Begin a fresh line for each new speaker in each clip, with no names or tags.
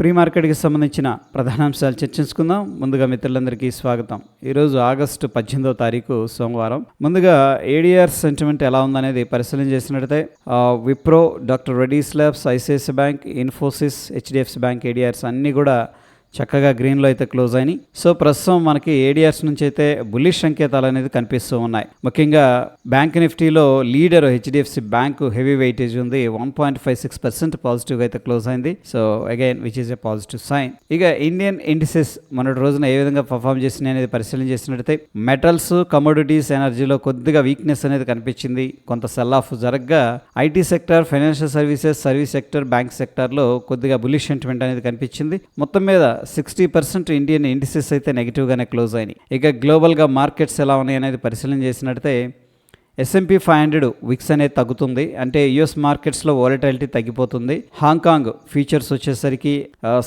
Pre మార్కెట్కి సంబంధించిన ప్రధానాంశాలు చర్చించుకుందాం. ముందుగా మిత్రులందరికీ స్వాగతం. ఈరోజు ఆగస్టు పద్దెనిమిదవ తారీఖు సోమవారం. ముందుగా ఏడిఆర్ సెంటిమెంట్ ఎలా ఉందనేది పరిశీలన చేసినట్టయితే Wipro doctor Reddy's labs ICICI bank Infosys HDFC bank ADRs అన్నీ కూడా చక్కగా గ్రీన్లో అయితే క్లోజ్ అయినాయి. సో ప్రస్తుతం మనకి ఏడిఆర్స్ నుంచి అయితే బుల్లిష్ సంకేతాలు అనేది కనిపిస్తూ ఉన్నాయి. ముఖ్యంగా బ్యాంక్ నిఫ్టీలో leader HDFC bank heavy weightage ఉంది. One point five six percent పాజిటివ్గా అయితే క్లోజ్ అయింది. So again which is a positive sign ఇక ఇండియన్ ఇండిసెస్ మొన్నటి రోజున ఏ విధంగా పర్ఫామ్ చేసినాయి అనేది పరిశీలన చేసినట్టయితే మెటల్స్ కమోడిటీస్ ఎనర్జీలో కొద్దిగా వీక్నెస్ అనేది కనిపించింది. కొంత sell off జరగ్గా IT sector financial services service sector bank సెక్టర్లో కొద్దిగా బులిష్ సెంటిమెంట్ అనేది కనిపించింది. మొత్తం మీద సిక్స్టీ పర్సెంట్ ఇండియన్ ఇండిసెస్ అయితే నెగిటివ్గానే క్లోజ్ అయినాయి. ఇక గ్లోబల్గా మార్కెట్స్ ఎలా ఉన్నాయి అనేది పరిశీలన చేసినట్టే ఎస్ఎంపీ ఫైవ్ హండ్రెడ్ విక్స్ అనేది తగ్గుతుంది. అంటే యుఎస్ మార్కెట్స్లో వాలటాలిటీ తగ్గిపోతుంది. హాంకాంగ్ ఫీచర్స్ వచ్చేసరికి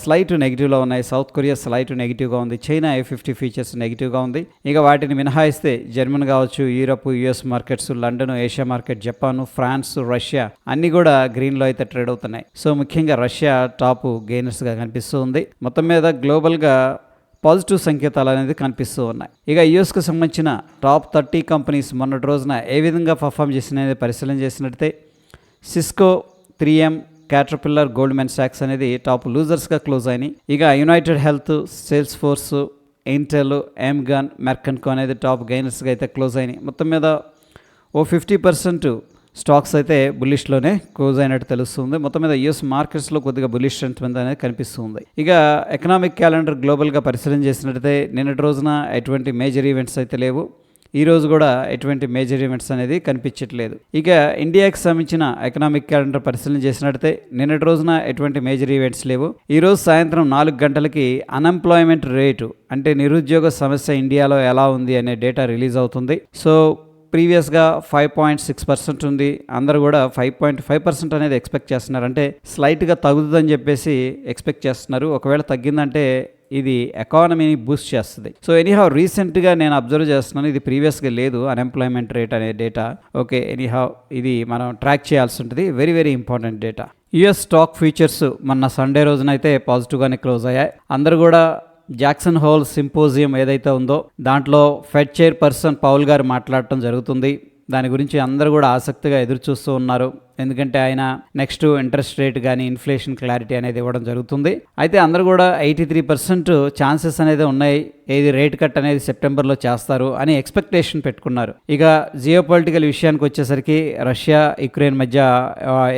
స్లైట్ నెగిటివ్లో ఉన్నాయి. సౌత్ కొరియా స్లైట్ నెగిటివ్గా ఉంది. చైనా ఏ ఫిఫ్టీ ఫీచర్స్ నెగిటివ్గా ఉంది. ఇక వాటిని మినహాయిస్తే జర్మన్ కావచ్చు Europe US markets London Asia market Japan France Russia అన్ని కూడా గ్రీన్లో అయితే ట్రేడ్ అవుతున్నాయి. సో ముఖ్యంగా రష్యా టాప్ గెయినర్స్గా కనిపిస్తూ ఉంది. మొత్తం మీద గ్లోబల్గా పాజిటివ్ సంకేతాలు అనేది కనిపిస్తూ ఉన్నాయి. ఇక యుఎస్కు సంబంధించిన టాప్ థర్టీ కంపెనీస్ మొన్నటి రోజున ఏ విధంగా పర్ఫామ్ చేసినది పరిశీలన చేసినట్లయితే Cisco three M Caterpillar Goldman socks అనేది టాప్ లూజర్స్గా క్లోజ్ అయినాయి. ఇక United Health Salesforce Intel Amgen Merck and Co అనేది టాప్ గైనర్స్గా అయితే క్లోజ్ అయినాయి. మొత్తం మీద ఓ ఫిఫ్టీ పర్సెంట్ స్టాక్స్ అయితే బులిష్లోనే క్లోజ్ అయినట్టు తెలుస్తుంది. మొత్తం మీద యుఎస్ మార్కెట్స్లో కొద్దిగా బులిష్ సెంటిమెంట్ అనేది కనిపిస్తుంది. ఇక ఎకనామిక్ క్యాలెండర్ గ్లోబల్గా పరిశీలన చేసినట్టయితే నిన్నటి రోజున ఎటువంటి మేజర్ ఈవెంట్స్ అయితే లేవు. ఈ రోజు కూడా ఎటువంటి మేజర్ ఈవెంట్స్ అనేది కనిపించట్లేదు. ఇక ఇండియాకి సంబంధించిన ఎకనామిక్ క్యాలెండర్ పరిశీలన చేసినట్టయితే నిన్నటి రోజున ఎటువంటి మేజర్ ఈవెంట్స్ లేవు. ఈ రోజు సాయంత్రం నాలుగు గంటలకి అన్ఎంప్లాయ్మెంట్ రేటు అంటే నిరుద్యోగ సమస్య ఇండియాలో ఎలా ఉంది అనే డేటా రిలీజ్ అవుతుంది. సో ప్రీవియస్గా ఫైవ్ పాయింట్ సిక్స్ పర్సెంట్ ఉంది. అందరూ కూడా ఫైవ్ పాయింట్ ఫైవ్ పర్సెంట్ అనేది ఎక్స్పెక్ట్ చేస్తున్నారు. అంటే స్లైట్గా తగ్గుతుందని చెప్పేసి ఎక్స్పెక్ట్ చేస్తున్నారు. ఒకవేళ తగ్గిందంటే ఇది ఎకానమీని బూస్ట్ చేస్తుంది. సో ఎనీహౌ రీసెంట్గా నేను అబ్జర్వ్ చేస్తున్నాను. ఇది ప్రీవియస్గా లేదు. అన్ఎంప్లాయ్మెంట్ రేట్ అనే డేటా. ఓకే ఎనీహౌ ఇది మనం ట్రాక్ చేయాల్సి ఉంటుంది. Very very important data. US stock futures మొన్న సండే రోజునైతే పాజిటివ్గానే క్లోజ్ అయ్యాయి. అందరూ కూడా జాక్సన్ హోల్ సింపోజియం ఏదైతే ఉందో దాంట్లో ఫెడ్ చైర్ పర్సన్ పౌల్ గారు మాట్లాడటం జరుగుతుంది. దాని గురించి అందరూ కూడా ఆసక్తిగా ఎదురు చూస్తూ ఉన్నారు. ఎందుకంటే ఆయన నెక్స్ట్ ఇంట్రెస్ట్ రేట్ కానీ ఇన్ఫ్లేషన్ క్లారిటీ అనేది ఇవ్వడం జరుగుతుంది. అయితే అందరూ కూడా ఎయిటీ త్రీ పర్సెంట్ ఛాన్సెస్ అనేది ఉన్నాయి. ఏది రేట్ కట్ అనేది సెప్టెంబర్లో చేస్తారు అని ఎక్స్పెక్టేషన్ పెట్టుకున్నారు. ఇక జియో పొలిటికల్ విషయానికి వచ్చేసరికి రష్యా యుక్రెయిన్ మధ్య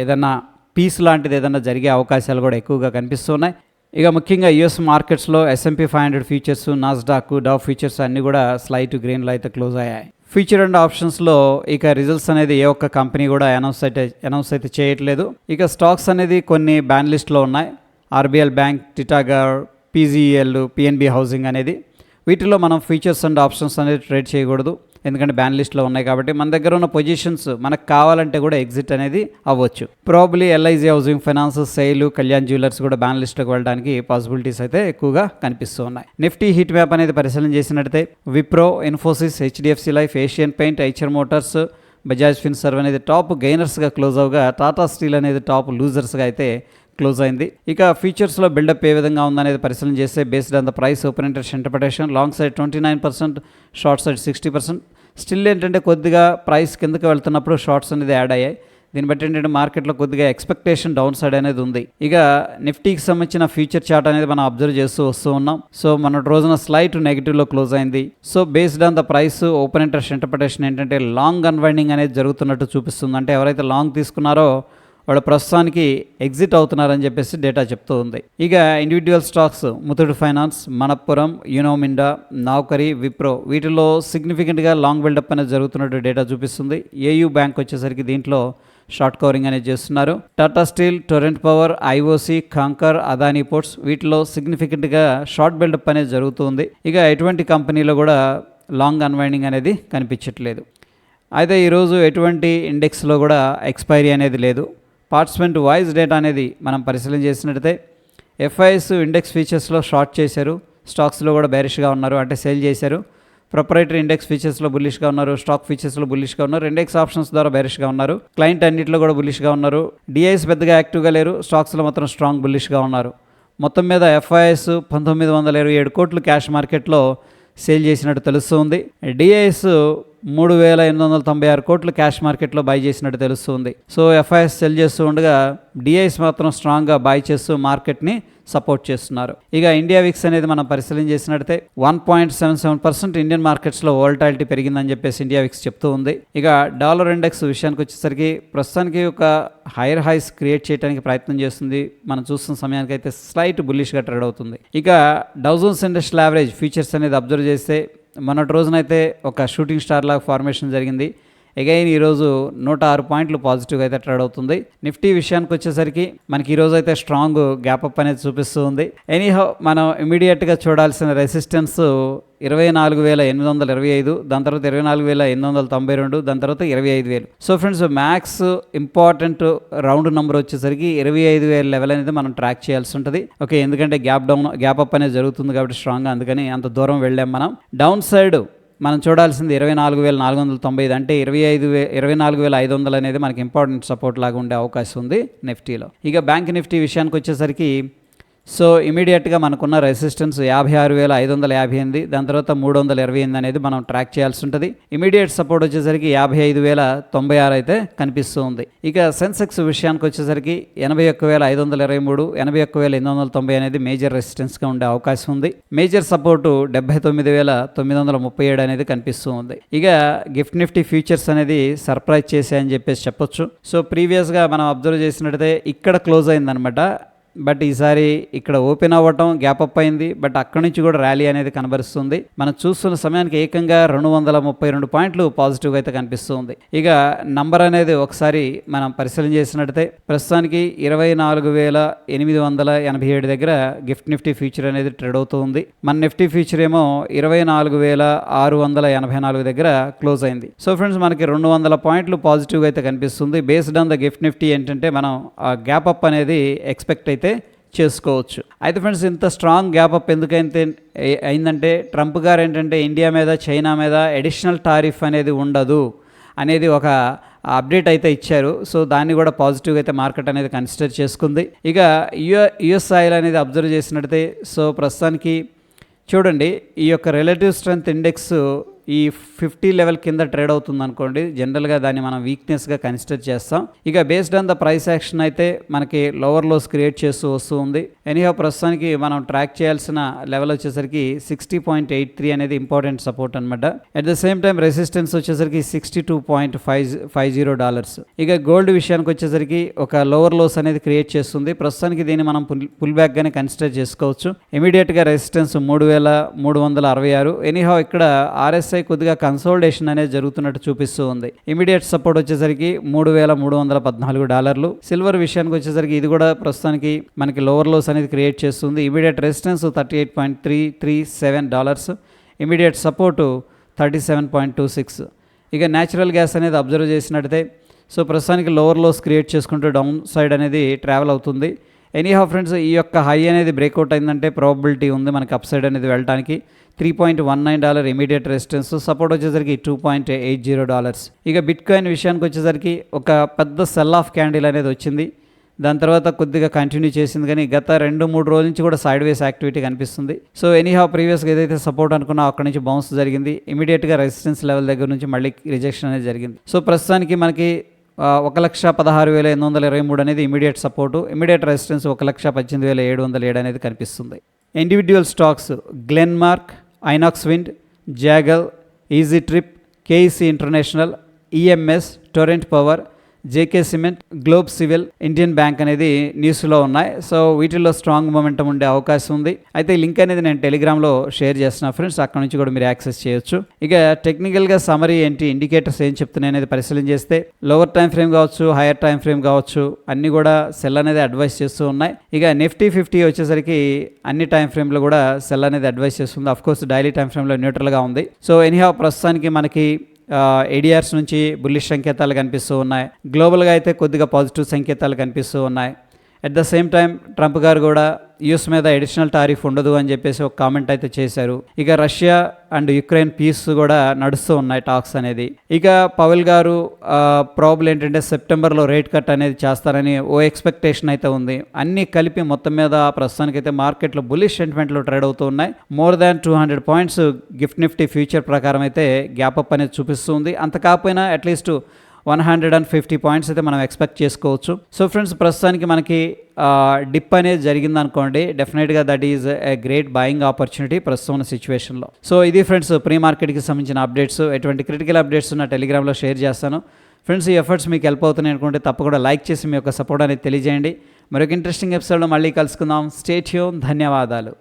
ఏదన్నా పీస్ లాంటిది ఏదన్నా జరిగే అవకాశాలు కూడా ఎక్కువగా కనిపిస్తున్నాయి ఇక ముఖ్యంగా యుఎస్ మార్కెట్స్లో S and P five hundred futures Nasdaq Dow futures అన్నీ కూడా స్లైట్ గ్రీన్లో అయితే క్లోజ్ అయ్యాయి. ఫీచర్ అండ్ ఆప్షన్స్లో ఇక రిజల్ట్స్ అనేది ఏ ఒక్క కంపెనీ కూడా అనౌన్స్ అయితే అనౌన్స్ అయితే చేయట్లేదు. ఇక స్టాక్స్ అనేది కొన్ని బ్యాన్ లిస్ట్లో ఉన్నాయి. RBL bank Titagarh PGEL PNB housing అనేది. వీటిలో మనం ఫీచర్స్ అండ్ ఆప్షన్స్ అనేది ట్రేడ్ చేయకూడదు. ఎందుకంటే బ్యాన్ లిస్ట్లో ఉన్నాయి కాబట్టి మన దగ్గర ఉన్న పొజిషన్స్ మనకు కావాలంటే కూడా ఎగ్జిట్ అనేది అవ్వచ్చు. Probably LIC housing finance SAIL Kalyan jewellers కూడా బ్యాన్ లిస్ట్లోకి వెళ్ళడానికి పాసిబిలిటీస్ అయితే ఎక్కువగా కనిపిస్తూ ఉన్నాయి. నిఫ్టీ హీట్ మ్యాప్ అనేది పరిశీలన చేసినట్టయితే Wipro Infosys HDFC life Asian paint Eicher motors Bajaj Finserv అనేది టాప్ గెయినర్స్గా క్లోజ్ అవగా టాటా స్టీల్ అనేది టాప్ లూజర్స్గా అయితే క్లోజ్ అయింది. ఇక ఫీచర్స్లో బిల్డప్ ఏ విధంగా ఉందనేది పరిశీలన చేస్తే based on the price open interest interpretation long side twenty nine percent short side sixty percent still ఏంటంటే కొద్దిగా ప్రైస్ కిందకి వెళ్తున్నప్పుడు షార్ట్స్ అనేది యాడ్ అయ్యాయి. దీన్ని బట్టి ఏంటంటే మార్కెట్లో కొద్దిగా ఎక్స్పెక్టేషన్ డౌన్ సైడ్ అనేది ఉంది. ఇక నిఫ్టీకి సంబంధించిన ఫ్యూచర్ చార్ట్ అనేది మనం అబ్జర్వ్ చేస్తూ వస్తూ ఉన్నాం. సో మన రోజున స్లైట్ నెగిటివ్లో క్లోజ్ అయింది. So based on the price open interest interpretation ఏంటంటే లాంగ్ అన్వైండింగ్ అనేది జరుగుతున్నట్టు చూపిస్తుంది. అంటే ఎవరైతే లాంగ్ తీసుకున్నారో వాళ్ళు ప్రస్తుతానికి ఎగ్జిట్ అవుతున్నారని చెప్పేసి డేటా చెప్తూ ఉంది. ఇక individual stocks Muthoot finance Manappuram Uno Minda Naukri Wipro వీటిలో సిగ్నిఫికెంట్గా లాంగ్ బిల్డప్ అనేది జరుగుతున్నట్టు డేటా చూపిస్తుంది. ఏయూ బ్యాంక్ వచ్చేసరికి దీంట్లో షార్ట్ కవరింగ్ అనేది చేస్తున్నారు. Tata steel Torrent power IOC Concor Adani ports వీటిలో సిగ్నిఫికెంట్గా షార్ట్ బిల్డప్ అనేది జరుగుతుంది. ఇక ఎటువంటి కంపెనీలో కూడా లాంగ్ అన్వైండింగ్ అనేది కనిపించట్లేదు. అయితే ఈరోజు ఎటువంటి ఇండెక్స్లో కూడా ఎక్స్పైరీ అనేది లేదు. పార్టిసిపెంట్ వాయిస్ డేటా అనేది మనం పరిశీలన చేసినట్టయితే ఎఫ్ఐఎస్ ఇండెక్స్ ఫీచర్స్లో షార్ట్ చేశారు. స్టాక్స్లో కూడా బేరిష్గా ఉన్నారు అంటే సేల్ చేశారు. ప్రొపరేటరీ ఇండెక్స్ ఫీచర్స్లో బుల్లిష్గా ఉన్నారు స్టాక్ ఫీచర్స్లో బుల్లిష్గా ఉన్నారు. ఇండెక్స్ ఆప్షన్స్ ద్వారా బేరిష్గా ఉన్నారు. క్లయింట్ అన్నింటిలో కూడా బుల్లిష్గా ఉన్నారు. డిఐఎస్ పెద్దగా యాక్టివ్గా లేరు. స్టాక్స్లో మాత్రం స్ట్రాంగ్ బుల్లిష్గా ఉన్నారు. మొత్తం మీద ఎఫ్ఐఎస్ పంతొమ్మిది వందల ఇరవై ఏడు కోట్లు క్యాష్ మార్కెట్లో సేల్ చేసినట్టు తెలుస్తుంది. డిఐఎస్ మూడు వేల ఎనిమిది వందల తొంభై ఆరు కోట్లు క్యాష్ మార్కెట్లో బై చేసినట్టు తెలుస్తుంది. సో ఎఫ్ఐఎస్ సెల్ చేస్తూ ఉండగా డిఐఎస్ మాత్రం స్ట్రాంగ్గా బై చేస్తూ మార్కెట్ని సపోర్ట్ చేస్తున్నారు. ఇక ఇండియా విక్స్ అనేది మనం పరిశీలన చేసినట్టయితే one point seven seven percent Indian మార్కెట్స్లో వోల్టాలిటీ పెరిగిందని చెప్పేసి ఇండియా విక్స్ చెప్తూ ఉంది. ఇక డాలర్ ఇండెక్స్ విషయానికి వచ్చేసరికి ప్రస్తుతానికి ఒక హైయర్ హైస్ క్రియేట్ చేయడానికి ప్రయత్నం చేస్తుంది. మనం చూస్తున్న సమయానికి అయితే స్లైట్ బుల్లిష్గా ట్రేడ్ అవుతుంది. ఇక Dow Jones industrial average futures అనేది అబ్జర్వ్ చేస్తే మొన్నటి రోజునైతే ఒక షూటింగ్ స్టార్ లాగా ఫార్మేషన్ జరిగింది. అగైన్ ఈరోజు నూట ఆరు పాయింట్లు పాజిటివ్గా అయితే ట్రేడ్ అవుతుంది. నిఫ్టీ విషయానికి వచ్చేసరికి మనకి ఈరోజు అయితే స్ట్రాంగ్ గ్యాప్ అప్ అనేది చూపిస్తూ ఉంది. ఎనీహౌ మనం ఇమీడియట్గా చూడాల్సిన రెసిస్టెన్స్ ఇరవై నాలుగు వేల ఎనిమిది వందల ఇరవై ఐదు దాని తర్వాత ఇరవై నాలుగు వేల ఎనిమిది వందల తొంభై రెండు దాని తర్వాత ఇరవై ఐదు వేలు. So friends max important round number వచ్చేసరికి ఇరవై ఐదు వేల లెవెల్ అనేది మనం ట్రాక్ చేయాల్సి ఉంటుంది. ఓకే ఎందుకంటే గ్యాప్ డౌన్ గ్యాప్ అప్ అనేది జరుగుతుంది కాబట్టి స్ట్రాంగ్గా అందుకని అంత దూరం వెళ్ళాం మనం. డౌన్ సైడ్ మనం చూడాల్సింది ఇరవై నాలుగు వేల నాలుగు వందల తొంభై ఐదు అంటే ఇరవై ఐదు వే ఇరవై నాలుగు వేల ఐదు వందలు అనేది మనకి ఇంపార్టెంట్ సపోర్ట్ లాగా ఉండే అవకాశం ఉంది నిఫ్టీలో. ఇక బ్యాంక్ నిఫ్టీ విషయానికి వచ్చేసరికి సో ఇమీడియట్గా మనకున్న రెసిస్టెన్స్ యాభై ఆరు వేల ఐదు వందల యాభై ఎనిమిది దాని తర్వాత మూడు వందల ఇరవై ఎనిమిది అనేది మనం ట్రాక్ చేయాల్సి ఉంటుంది. ఇమీడియట్ సపోర్ట్ వచ్చేసరికి యాభై ఐదు వేల తొంభై ఆరు అయితే కనిపిస్తూ ఉంది. ఇక సెన్సెక్స్ విషయానికి వచ్చేసరికి ఎనభై ఒక్క వేల ఐదు వందల ఇరవై మూడు ఎనభై ఒక్క వేల ఎనిమిది వందల తొంభై అనేది మేజర్ రెసిస్టెన్స్గా ఉండే అవకాశం ఉంది. మేజర్ సపోర్టు డెబ్బై తొమ్మిది వేల తొమ్మిది వందల ముప్పై ఏడు అనేది కనిపిస్తూ ఉంది. ఇక గిఫ్ట్ నిఫ్టీ ఫ్యూచర్స్ అనేది సర్ప్రైజ్ చేశాయని చెప్పేసి చెప్పొచ్చు. సో ప్రీవియస్గా మనం అబ్జర్వ్ చేసినట్టయితే ఇక్కడ క్లోజ్ అయిందనమాట బట్ ఈసారి ఇక్కడ ఓపెన్ అవ్వటం గ్యాప్ అప్ అయింది. బట్ అక్కడి నుంచి కూడా ర్యాలీ అనేది కనబరుస్తుంది. మనం చూస్తున్న సమయానికి ఏకంగా రెండు వందల ముప్పై రెండు పాయింట్లు పాజిటివ్గా అయితే కనిపిస్తుంది. ఇక నంబర్ అనేది ఒకసారి మనం పరిశీలన చేసినట్టయితే ప్రస్తుతానికి ఇరవై నాలుగు వేల ఎనిమిది వందల ఎనభై ఏడు దగ్గర గిఫ్ట్ నిఫ్టీ ఫ్యూచర్ అనేది ట్రేడ్ అవుతుంది మన నిఫ్టీ ఫ్యూచర్ ఏమో ఇరవై నాలుగు వేల ఆరు వందల ఎనభై నాలుగు దగ్గర క్లోజ్ అయింది. సో ఫ్రెండ్స్ మనకి రెండు వందల పాయింట్లు పాజిటివ్గా అయితే కనిపిస్తుంది. Based on the gift Nifty ఏంటంటే మనం ఆ గ్యాప్ అప్ అనేది ఎక్స్పెక్ట్ అయితే చేసుకోవచ్చు. అయితే ఫ్రెండ్స్ ఇంత స్ట్రాంగ్ గ్యాప్ అప్ ఎందుకైతే అయిందంటే ట్రంప్ గారు ఏంటంటే ఇండియా మీద చైనా మీద అడిషనల్ టారిఫ్ అనేది ఉండదు అనేది ఒక అప్డేట్ అయితే ఇచ్చారు. సో దాన్ని కూడా పాజిటివ్గా అయితే మార్కెట్ అనేది కన్సిడర్ చేసుకుంది. ఇక యుఎ యుఎస్ ఆయిల్ అనేది అబ్జర్వ్ చేసినట్టయితే సో ప్రస్తుతానికి చూడండి ఈ యొక్క రిలేటివ్ స్ట్రెంత్ ఇండెక్స్ ఈ ఫిఫ్టీ లెవెల్ కింద ట్రేడ్ అవుతుంది అనుకోండి జనరల్గా దాన్ని మనం వీక్నెస్గా కన్సిడర్ చేస్తాం. ఇక based on the price action అయితే మనకి లోవర్ లోస్ క్రియేట్ చేస్తూ వస్తూ ఉంది. ఎనీహో ప్రస్తుతానికి మనం ట్రాక్ చేయాల్సిన లెవెల్ వచ్చేసరికి సిక్స్టీ పాయింట్ ఎయిట్ త్రీ అనేది ఇంపార్టెంట్ సపోర్ట్ అనమాట at the same time resistance వచ్చేసరికి sixty two point five five zero dollars ఇక గోల్డ్ విషయానికి వచ్చేసరికి ఒక లోవర్ లోస్ అనేది క్రియేట్ చేస్తుంది. ప్రస్తుతానికి దీన్ని మనం పుల్ పుల్ బ్యాక్ గానే కన్సిడర్ చేసుకోవచ్చు. ఇమీడియట్గా రెసిస్టెన్స్ మూడు వేల మూడు వందల అరవై ఆరు. ఎనీహో ఇక్కడ ఆర్ఎస్ ఆర్ఎస్ఐ కొద్దిగా కన్సోల్డేషన్ అనేది జరుగుతున్నట్టు చూపిస్తూ ఉంది. ఇమీడియట్ సపోర్ట్ వచ్చేసరికి మూడు వేల మూడు వందల పద్నాలుగు డాలర్లు. సిల్వర్ విషయానికి వచ్చేసరికి ఇది కూడా ప్రస్తుతానికి మనకి లోవర్ లోస్ అనేది క్రియేట్ చేస్తుంది. Immediate resistance thirty eight point three three seven dollars immediate support thirty seven point two six ఇక న్యాచురల్ గ్యాస్ అనేది అబ్జర్వ్ చేసినట్టయితే సో ప్రస్తుతానికి లోవర్ లోస్ క్రియేట్ చేసుకుంటూ డౌన్ సైడ్ అనేది ట్రావెల్ అవుతుంది. ఎనీహా ఫ్రెండ్స్ ఈ యొక్క హై అనేది బ్రేక్అవుట్ అయిందంటే ప్రాబిలిటీ ఉంది మనకి అప్ సైడ్ అనేది వెళ్ళడానికి three point one nine dollar immediate resistance support వచ్చేసరికి two point eight zero dollars ఇక బిట్ కాయిన్ విషయానికి వచ్చేసరికి ఒక పెద్ద సెల్ ఆఫ్ క్యాండిల్ అనేది వచ్చింది. దాని తర్వాత కొద్దిగా కంటిన్యూ చేసింది కానీ గత రెండు మూడు రోజుల నుంచి కూడా సైడ్ వేస్ యాక్టివిటీ కనిపిస్తుంది సో ఎనీహా ప్రీవియస్గా ఏదైతే సపోర్ట్ అనుకున్నా అక్కడ నుంచి బౌన్స్ జరిగింది. ఇమీడియట్గా రెసిస్టెన్స్ లెవెల్ దగ్గర నుంచి మళ్ళీ రిజెక్షన్ అనేది జరిగింది. సో ప్రస్తుతానికి మనకి ఒక లక్ష పదహారు వేల ఎనిమిది వందల ఇరవై మూడు అనేది ఇమీడియట్ సపోర్టు. ఇమీడియట్ రెసిస్టెన్స్ ఒక లక్ష పద్దెనిమిది వేల ఏడు వందల ఏడు అనేది కనిపిస్తుంది. Individual stocks Glenmark Inox wind Zaggle easy trip KEC international EMS Torrent power JK cement Globe civil Indian bank అనేది న్యూస్లో ఉన్నాయి. సో వీటిల్లో స్ట్రాంగ్ మొమెంటం ఉండే అవకాశం ఉంది. అయితే లింక్ అనేది నేను టెలిగ్రామ్లో షేర్ చేస్తున్నా ఫ్రెండ్స్. అక్కడ నుంచి కూడా మీరు యాక్సెస్ చేయొచ్చు. ఇక టెక్నికల్గా సమరీ ఏంటి ఇండికేటర్స్ ఏం చెప్తున్నాయి అనేది పరిశీలన చేస్తే లోవర్ టైం ఫ్రేమ్ కావచ్చు హైయర్ టైం ఫ్రేమ్ కావచ్చు అన్నీ కూడా సెల్ అనేది అడ్వైస్ చేస్తూ ఉన్నాయి. ఇక నిఫ్టీ ఫిఫ్టీ వచ్చేసరికి అన్ని టైం ఫ్రేమ్లో కూడా సెల్ అనేది అడ్వైస్ చేస్తుంది. అఫ్ కోర్స్ డైలీ టైం ఫ్రేమ్లో న్యూట్రల్గా ఉంది. సో ఎనీహా ప్రస్తుతానికి మనకి ఏడిఆర్స్ నుంచి బుల్లిష్ సంకేతాలు కనిపిస్తూ ఉన్నాయి. గ్లోబల్గా అయితే కొద్దిగా పాజిటివ్ సంకేతాలు కనిపిస్తూ ఉన్నాయి. At the same time Trump గారు కూడా యూఎస్ మీద అడిషనల్ టారిఫ్ ఉండదు అని చెప్పేసి ఒక కామెంట్ అయితే చేశారు. ఇక రష్యా అండ్ యుక్రెయిన్ పీస్ కూడా నడుస్తూ ఉన్నాయి టాక్స్ అనేది. ఇక పవెల్ గారు ప్రాబ్లం ఏంటంటే సెప్టెంబర్లో రేట్ కట్ అనేది చేస్తారని ఓ ఎక్స్పెక్టేషన్ అయితే ఉంది. అన్నీ కలిపి మొత్తం మీద ప్రస్తుతానికైతే మార్కెట్లో బులిష్ సెంటిమెంట్లు ట్రేడ్ అవుతూ ఉన్నాయి. More than two hundred points gift Nifty future ప్రకారం అయితే గ్యాప్ అప్ అనేది చూపిస్తుంది అంత కాకపోయినా at least one hundred and fifty points అయితే మనం ఎక్స్పెక్ట్ చేసుకోవచ్చు. సో ఫ్రెండ్స్ ప్రస్తుతానికి మనకి డిప్ అనేది జరిగింది అనుకోండి డెఫినెట్గా that is a great buying opportunity ప్రస్తుతం ఉన్న సిచ్యువేషన్లో సో ఇది ఫ్రెండ్స్ ప్రీ మార్కెట్కి సంబంధించిన అప్డేట్స్. ఎటువంటి క్రిటికల్ అప్డేట్స్ నా టెలిగ్రామ్లో షేర్ చేస్తాను. ఫ్రెండ్స్ ఈ ఎఫర్ట్స్ మీకు హెల్ప్ అవుతున్నాయి అనుకుంటే తప్పకుండా లైక్ చేసి మీ యొక్క సపోర్ట్ అనేది తెలియజేయండి. మరొక ఇంట్రెస్టింగ్ ఎపిసోడ్లో మళ్ళీ కలుసుకుందాం. స్టేట్యూన్ ధన్యవాదాలు.